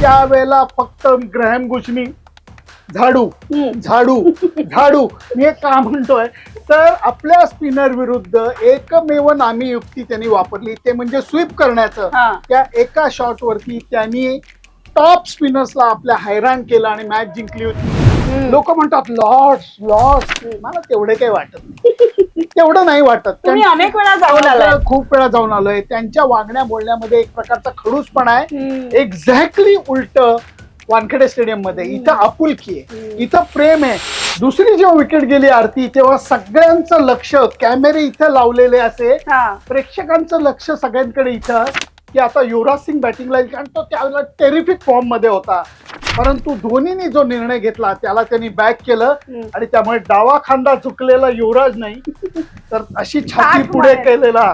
त्यावेळेला फक्त ग्रॅम गुशनी झाडू. झाडू झाडू मी हे का म्हणतोय तर आपल्या स्पिनर विरुद्ध एकमेव नामी युक्ती त्यांनी वापरली ते म्हणजे स्वीप करण्याचं हा. त्या एका शॉट वरती त्यांनी टॉप स्पिनर्सला आपल्या हैराण केलं आणि मॅच जिंकली होती. लोक म्हणतात लॉस लॉस मला तेवढे काही वाटत नाही तेवढं नाही वाटत. तुम्ही अनेक वेळा जाऊन आलाय. खूप वेळा जाऊन आलोय. त्यांच्या वागण्या बोलण्यामध्ये एक प्रकारचा खडूसपणा आहे. हम्म. एक्झॅक्टली उलट वानखेडे स्टेडियममध्ये इथं आपुलकी आहे. हम्म. इथं प्रेम आहे. दुसरी जेव्हा विकेट गेली आरती तेव्हा सगळ्यांचं लक्ष कॅमेरे इथं लावलेले असे. हा. प्रेक्षकांचं लक्ष सगळ्यांकडे इथं. की आता युवराज सिंग बॅटिंगला येईल कारण तो त्यावेळेला टेरिफिक फॉर्ममध्ये होता. परंतु धोनीने जो निर्णय घेतला त्याला त्यांनी बॅक केलं. आणि त्यामुळे डावा खांदा चुकलेला युवराज नाही तर अशी छाती पुढे. केलेला.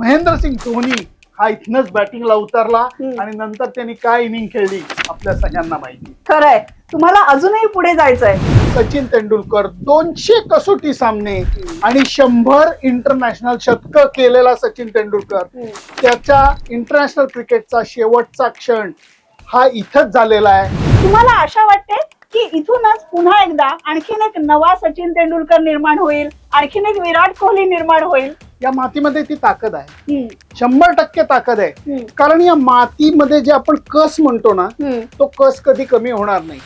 महेंद्रसिंग धोनी हा इथनच बॅटिंगला उतरला. आणि नंतर त्यांनी काय इनिंग खेळली आपल्या सगळ्यांना माहिती खरंय तुम्हाला अजूनही पुढे जायचंय सचिन तेंडुलकर दोनशे कसोटी सामने आणि शंभर इंटरनॅशनल शतक केलेला सचिन तेंडुलकर. त्याच्या इंटरनॅशनल क्रिकेटचा शेवटचा क्षण हा इथंच झालेला आहे तुम्हाला आशा वाटते की इथूनच पुन्हा एकदा आणखीन एक नवा सचिन तेंडुलकर निर्माण होईल आणखीन एक विराट कोहली निर्माण होईल या मातीमध्ये ती ताकद आहे. शंभर टक्के ताकद आहे. कारण या मातीमध्ये जे आपण कस म्हणतो ना. तो कस कधी कमी होणार नाही.